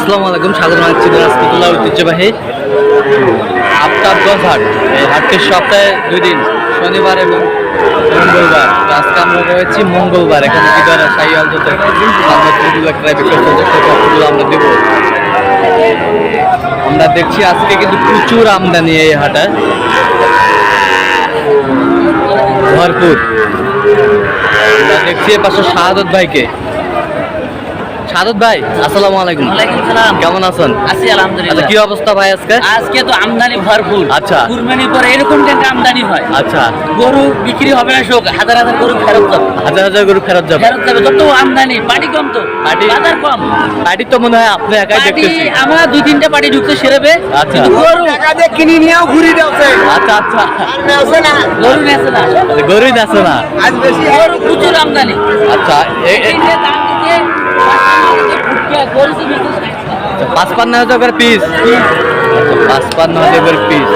আসসালামু আলাইকুম স্বাগত জানাচ্ছি দিনাজপুরতুল্লাহ ঐতিহ্যবাহী আফতাবগঞ্জ হাট এই হাটটি সপ্তাহে দুই দিন, শনিবার এবং মঙ্গলবার। আজকে আমরা রয়েছি মঙ্গলবার, এখানে কি ধরে সাইয়াল জোতে আমরা দুগুলো একটা বিক্রি চলছে সেই তথ্যগুলো আমরা দেবো। আমরা দেখছি আজকে কিন্তু প্রচুর আমদানি এই হাটে। ভরপুর। আমরা দেখছি এ পাশে শাহাদত ভাইকে। শাহাদত ভাই আসসালামু আলাইকুম। ওয়ালাইকুম সালাম। কেমন আছেন? আছি আচ্ছা আলহামদুলিল্লাহ কি অবস্থা ভাই আজকে? আজকে তো আমদানি ভরপুর। আচ্ছা। কুরবানির পরে এরকম টাকা আমদানি হয়। আচ্ছা। গরু বিক্রি হবে না শোক। হাজার হাজার গরু ফেরত যাবে। হাজার হাজার গরু ফেরত যাবে। ফেরত যাবে যত আমদানি পাটি কম তো। পাটি? বাজার কম। গাড়ি তো মনে হয় আপনি একাই পাটি দেখতেছি। আমরা দুই তিনটা পাটি ঢুকতে সেরেবে আচ্ছা। গরু কিনি নিয়েও ঘুরি যাচ্ছে আচ্ছা আচ্ছা। গরু নেছে না। আচ্ছা, গরুই না। আজ বেশি। গরু প্রচুর আমদানি। আচ্ছা এ- এ- দাম পাঁচপান্ন হাজার করে পিস পাঁচপান্ন হাজার করে পিস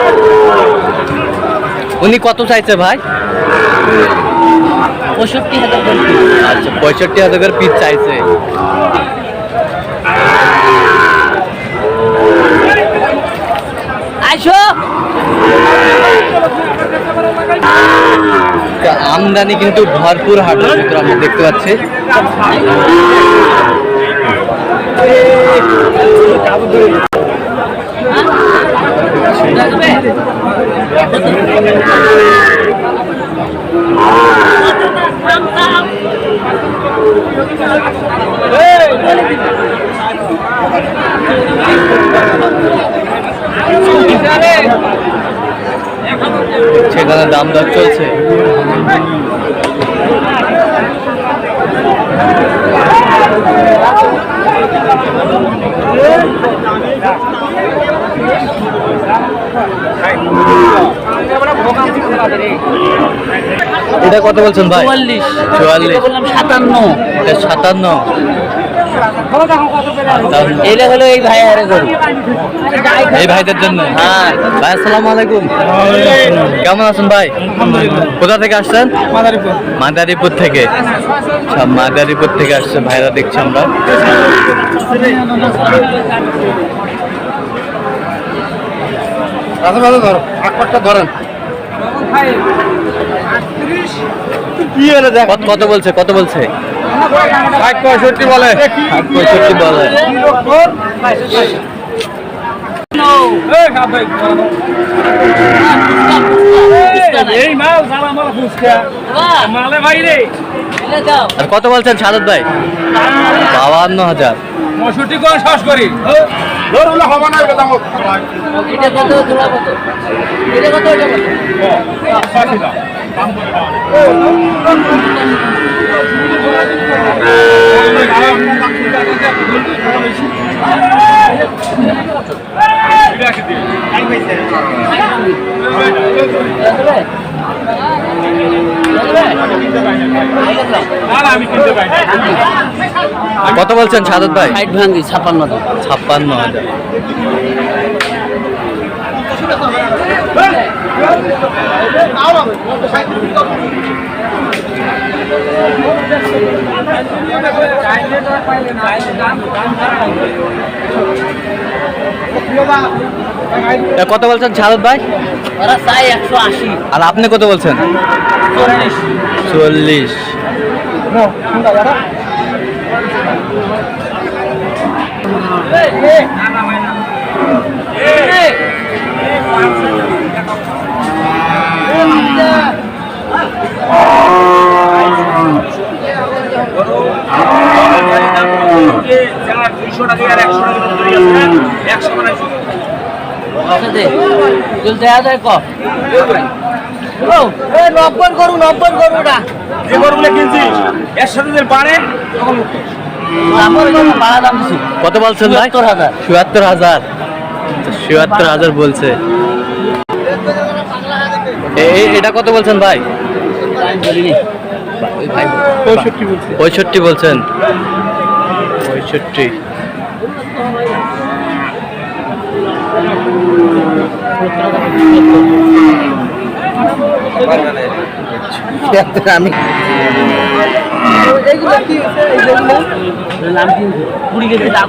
উনি কত চাইছে ভাই? পঁয়ষট্টি হাজার আচ্ছা পঁয়ষট্টি হাজার করে পিস চাইছে। আইসো। আমদানি কিন্তু ভরপুর হাটের ভিতরে আমরা দেখতে পাচ্ছি? সেখানে দাম দর চলছে। এটা কত বলছেন ভাই? চুয়াল্লিশ। চুয়াল্লিশ। বললাম সাতান্ন। এটা সাতান্ন। সাতান্ন। হলো এই ভাই আরে গরু। এই ভাইদের জন্য? হ্যাঁ। ভাই আসসালামু আলাইকুম। কেমন আছেন ভাই? কোথা থেকে আসছেন? মাদারীপুর থেকে। আচ্ছা মাদারীপুর থেকে আসছে। ভাইরা দেখছি আমরা। ধরেন। কত কত বলছে কত বলছে? পঁয়ষট্টি বলে। পঁয়ষট্টি বলে। এই মাল সালা মাল ফুসকা মালে ভাই রে। আর কত বলছেন সাদত ভাই? বাবান্ন হাজার। মশুটি করে শ্বাস করি? কত কত? এটা কত কত বলছেন সাদত ভাই? ষাট ভাঙ্গি ছাপ্পান্ন ছাপ্পান্ন হাজার। কত বলছেন সাদত ভাই? ওরা চাই একশো আশি। আর আপনি কত বলছেন? চল্লিশ। চল্লিশ। নব্বই করু নব্বই করু না যে গরুগুলো কিনছিস এর সাথে যদি বাড়ে তখন আমার কোনো ভাড়া দাম দিছি কত বলছেন ভাই? হাজার। চুয়াত্তর হাজার। চুয়াত্তর হাজার বলছে। এটা কত বলছেন ভাই? পঁয়ষট্টি পঁয়ষট্টি বলছেন। পঁয়ষট্টি। আমি নাম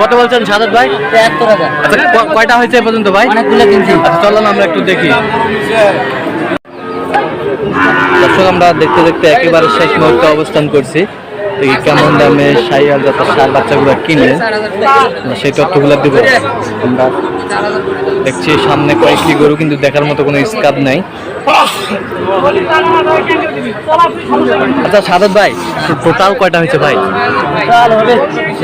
কত বলছেন সাদাত ভাই? তেহাত্তর হাজার। আচ্ছা কয়টা হয়েছে পর্যন্ত ভাই? অনেকগুলো কিনছি। আচ্ছা চলো না আমরা একটু দেখি। দর্শক আমরা দেখতে দেখতে একেবারে শেষ মুহূর্তে অবস্থান করছি। কেমন দামে সাইয়াল যত সার বাচ্চাগুলো কিনে সেই তথ্যগুলো দিব। আমরা দেখছি সামনে কয়েকটি গরু কিন্তু দেখার মতো কোনো স্কাপ নাই। আচ্ছা সাদত ভাই টোটাল কয়টা হয়েছে ভাই?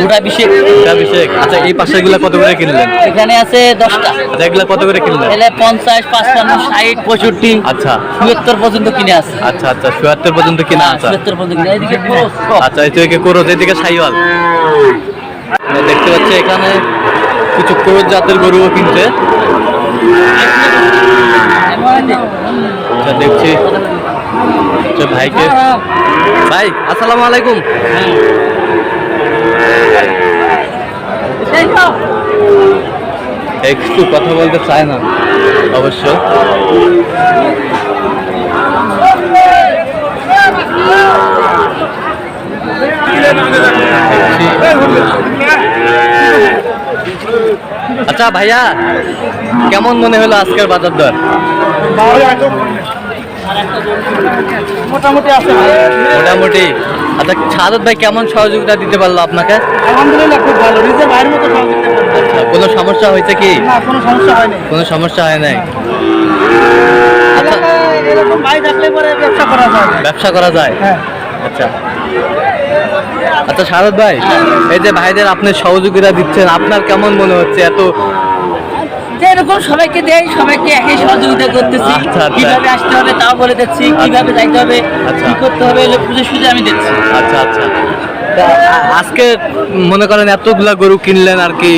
দুটা বিশেষ এটা বিশেষ আচ্ছা এই পাশেগুলো কত করে কিনলেন? এখানে আছে দশটা। আচ্ছা এগুলা কত করে কিনলেন? এলে পঞ্চাশ পাঁচপান্ন ষাট পঁয়ষট্টি আচ্ছা। চুয়াত্তর পর্যন্ত কিনে আছে। আচ্ছা আচ্ছা চুয়াত্তর পর্যন্ত কিনা আছে। চুয়াত্তর পর্যন্ত কিনে এদিকে আচ্ছা এদিকে করোজ এদিকে সাইওয়াল। দেখতে পাচ্ছি এখানে কিছু করোজ জাতের গরুও কিনছে। দেখছি। আচ্ছা ভাইকে। ভাই আসসালামু আলাইকুম। একটু কথা বলতে চায় না অবশ্য। আচ্ছা ভাইয়া কেমন মনে হলো আজকের বাজার দর? মোটামুটি আছে মোটামুটি। আচ্ছা সাদত ভাই কেমন সহযোগিতা দিতে পারল আপনাকে? আলহামদুলিল্লাহ খুব ভালো। নিজের ভাইয়ের মতো আচ্ছা কোনো সমস্যা হয়েছে কি? না কোনো সমস্যা হয়নি কোনো সমস্যা হয় নাই? আচ্ছা এরকম ভাই থাকলে পরে ব্যবসা করা যায়। ব্যবসা করা যায়? হ্যাঁ। আচ্ছা। আচ্ছা শারদ ভাই এই যে ভাইদের আপনি সহযোগিতা দিচ্ছেন আপনার কেমন মনে হচ্ছে এত? যে এরকম সবাইকে দেয় সবাইকে একই সহযোগিতা করতেছি। আচ্ছা, আচ্ছা। কীভাবে আসতে হবে তাও বলে দিচ্ছি কীভাবে যাইতে হবে আচ্ছা। কি করতে হবে পুজো বুঝে আমি দিচ্ছি আচ্ছা আচ্ছা। আজকে মনে করেন এতগুলা গরু কিনলেন আর কি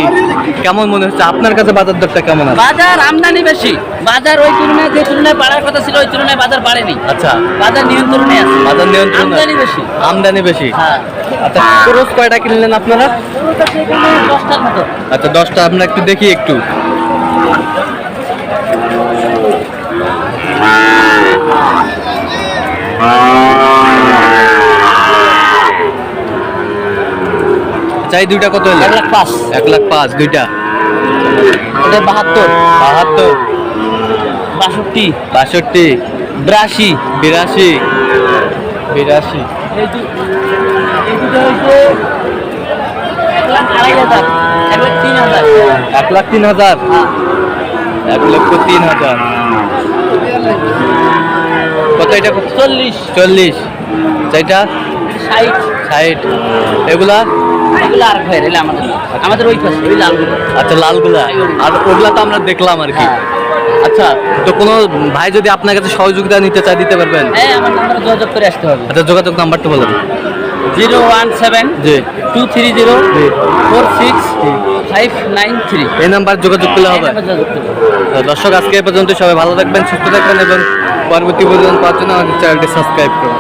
কেমন মনে হচ্ছে? আপনার কাছে বাজার দরটা কেমন আছে? বাজার আমদানি বেশি। বাজার ওই তুলনায় যে তুলনায় বাড়ার কথা ছিল ওই তুলনায় বাজার বাড়েনি। আচ্ছা। বাজার নিয়ন্ত্রণে আছে। বাজার নিয়ন্ত্রণ আমদানি বেশি। আমদানি বেশি। হ্যাঁ। আচ্ছা খরচ কয়টা কিনলেন আপনারা? দশটার মতো আচ্ছা দশটা। আমরা একটু দেখি একটু। চাই দুইটা কত হলো? এক লাখ পাঁচ। এক লাখ পাঁচ দুইটা। ওটা বাহাত্তর। বাহাত্তর। বাষট্টি। বাষট্টি। বিরাশি। বিরাশি। বিরাশি। এক লাখ তিন হাজার। এক হ্যাঁ। এক লক্ষ তিন হাজার। কত এটা? চল্লিশ। চল্লিশ। চাইটা ষাট। ষাট। এগুলা এগুলো আর ভাই এলে আমাদের না। আমাদের ওই পাশে ওই লালগুলো। আচ্ছা লালগুলা। আর ওগুলা তো আমরা দেখলাম আর কি। হ্যাঁ। আচ্ছা তো কোনো ভাই যদি আপনার কাছে সহযোগিতা নিতে চায় দিতে পারবেন? হ্যাঁ আমার নাম্বারে যোগাযোগ করে আসতে হবে। আচ্ছা যোগাযোগ নাম্বারটা বলেন জিরো ওয়ান সেভেন জি। Two three zero four six five nine three. এই নাম্বার যোগাযোগ করলে হবে। তো দর্শক আজকে এ পর্যন্ত সবাই ভালো থাকবেন সুস্থ থাকবেন এবং পরবর্তী পর্যন্ত পাওয়ার জন্য আমাদের চ্যানেলটি সাবস্ক্রাইব করুন।